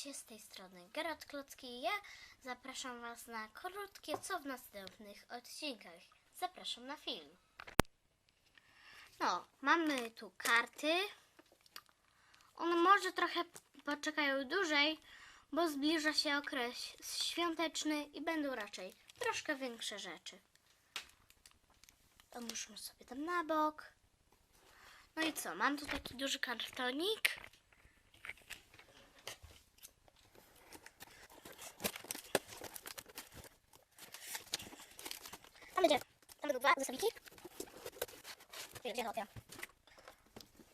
Witajcie z tej strony Gerard Klocki i ja zapraszam Was na krótkie co w następnych odcinkach. Zapraszam na film. No, mamy tu karty. One może trochę poczekają dłużej, bo zbliża się okres świąteczny i będą raczej troszkę większe rzeczy. To muszę sobie tam na bok. No i co, mam tu taki duży kartonik. Tam będzie, tam będą dwa zestawiki. Gdzie, kopia?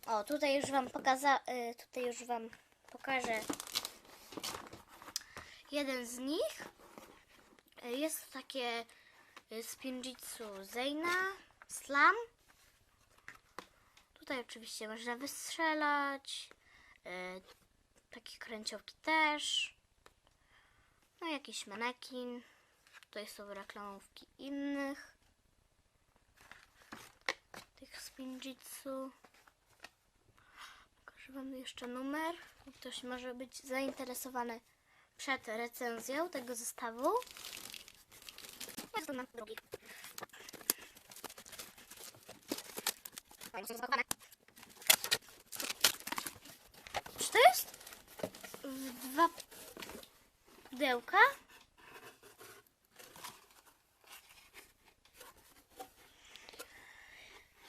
O, tutaj już wam pokaza, y, tutaj już wam pokażę jeden z nich. Y, Jest to takie y, Spinjitsu Zeina Slam. Tutaj oczywiście można wystrzelać. Takie kręciołki też. No jakiś manekin. Tutaj są reklamówki innych. Tych Spinjitsu. Pokażę Wam jeszcze numer. Ktoś może być zainteresowany przed recenzją tego zestawu. Ja to na drugi. Czy to jest w dwa pudełka?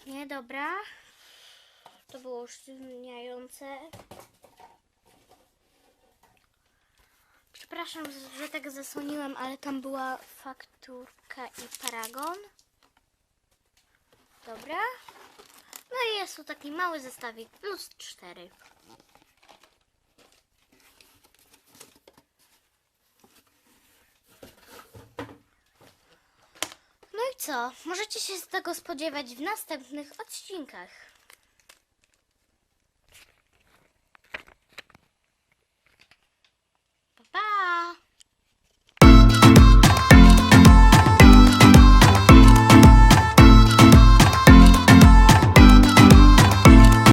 Nie, dobra. To było usztywniające. Przepraszam, że tak zasłoniłem, ale tam była fakturka i paragon. Dobra. No i jest tu taki mały zestawik plus 4. No co? Możecie się z tego spodziewać w następnych odcinkach.